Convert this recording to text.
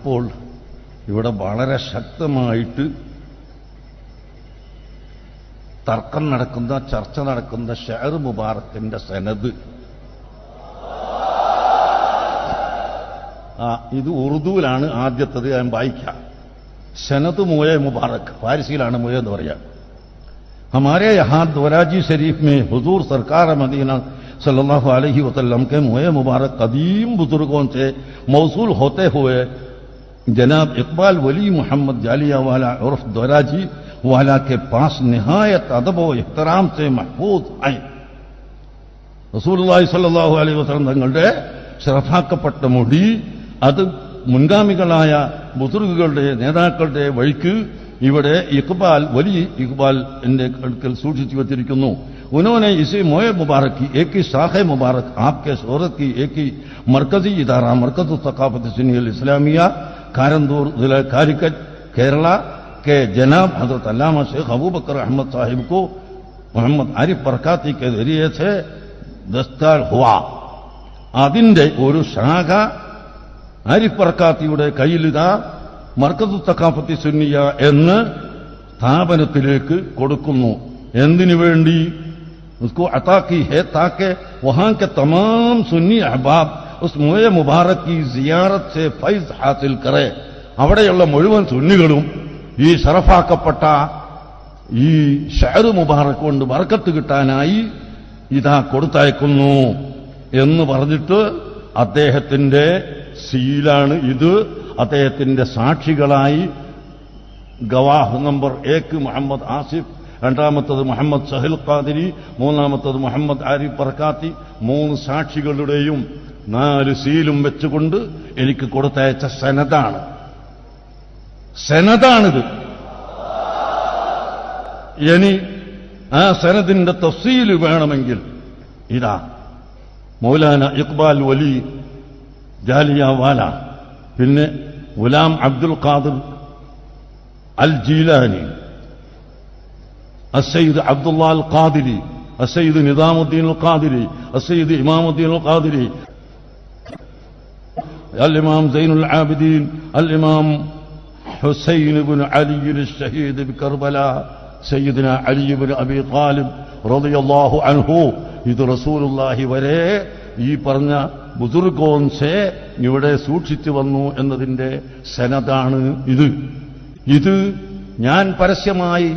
അപ്പോൾ ഇവിടെ വളരെ ശക്തമായിട്ട് തർക്കം നടക്കുന്ന ചർച്ച നടക്കുന്ന ഷെയർ മുബാറക്കിന്റെ സനത് ആ ഇത് ഉറുദുവിലാണ് ആദ്യത്തത് ഞാൻ വായിക്കാം സനത് മുയ മുബാറക് ഫാരിസിയിലാണ് മുയ എന്ന് പറയാം हमारे यहाँ दोराजी शरीफ में हुजूर सरकार मदीना सल्लल्लाहु अलैहि वसल्लम के मुए मुबारक कदीम बुजुर्गों से मौसूल होते हुए जनाब इकबाल वली मोहम्मद जालिया वाला उर्फ दोराजी वाला के पास निहायत अदब व इहतराम से महफूज आए റസൂലുള്ളാഹി സ്വല്ലല്ലാഹു അലൈഹി വസല്ലം തങ്ങളുടെ ശ്രദ്ധാക്കപ്പെട്ട മുടി അത് മുൻഗാമികളായ ബുസുർഗുകളുടെ നേതാക്കളുടെ വഴിക്ക് ഇവിടെ ഇഖ്ബാൽ വലിയ ഇഖ്ബാൽ എന്റെ അടുക്കൽ സൂക്ഷിച്ചു വച്ചിരിക്കുന്നു उन्होंने इसे मोए मुबारक की एक ही शाख मुबारक आपके शोहरत की एक ही मरकजी इदारा मरकज सकाफत सुनील इस्लामिया कारंदूर जिला कारिकट केरला के जनाब हजरत अल्लामा शेख अबू बकर अहमद साहिब को मोहम्मद आरिफ बरकाती के जरिए से ദസ്താർ ഹുവ അതിന്റെ ഒരു ശാഖ ആരിഫ് ബർക്കാത്തിയുടെ കയ്യിലിതാ മർക്കത്തു തക്കാഫത്തി സുന്നിയ എന്ന് സ്ഥാപനത്തിലേക്ക് കൊടുക്കുന്നു എന്തിനു വേണ്ടി उसको अता की है ताकि वहां के तमाम सुन्नी अहबाब ഉസ് മുഴ മുബാറക്ക് ഈ സിയാറത്ത് ഫൈസ് ഹാസിൽ കറെ. അവിടെയുള്ള മുഴുവൻ സുന്നികളും ഈ ഷറഫാക്കപ്പെട്ട ഈ ഷഹർ മുബാറക്ക് കൊണ്ട് വറക്കത്ത് കിട്ടാനായി ഇതാ കൊടുത്തയക്കുന്നു എന്ന് പറഞ്ഞിട്ട് അദ്ദേഹത്തിന്റെ സീലാണ് ഇത്. അദ്ദേഹത്തിന്റെ സാക്ഷികളായി ഗവാഹ് നമ്പർ ഏക്ക് മുഹമ്മദ് ആസിഫ് രണ്ടാമത്തത് മുഹമ്മദ് സഹിൽ ഖാദിരി മൂന്നാമത്തത് മുഹമ്മദ് ആരിഫ് ബർക്കാത്തി മൂന്ന് സാക്ഷികളുടെയും നാല് സീലും വെച്ചുകൊണ്ട് എനിക്ക് കൊടുത്തയച്ച സെനതാണ്. സെനതാണിത്. ഇനി ആ സനദിന്റെ തഫ്സീൽ വേണമെങ്കിൽ ഇതാ. മൗലാന ഇക്ബാൽ വലി ജാലിയാവാല പിന്നെ ഗുലാം അബ്ദുൽ ഖാദിർ അൽ ജീലാനി അസൈദ് അബ്ദുള്ള അൽ ഖാദിരി അസൈദ് നിസാമുദ്ദീൻ അൽ ഖാദിരി അസൈദ് ഇമാമുദ്ദീൻ അൽ ഖാദിരി الإمام زين العابدين الإمام حسين بن علي الشهيد بكربلاء سيدنا علي بن أبي طالب رضي الله عنه ഇത് റസൂലുള്ളാഹി വരെ ഈ പറഞ്ഞ ബുസുർഗോൻസെ ഇവിടെ സൂക്ഷിച്ചു വന്നു എന്നതിന്റെ സനതാണ് ഇത് ഇത് ഞാൻ പരസ്യമായി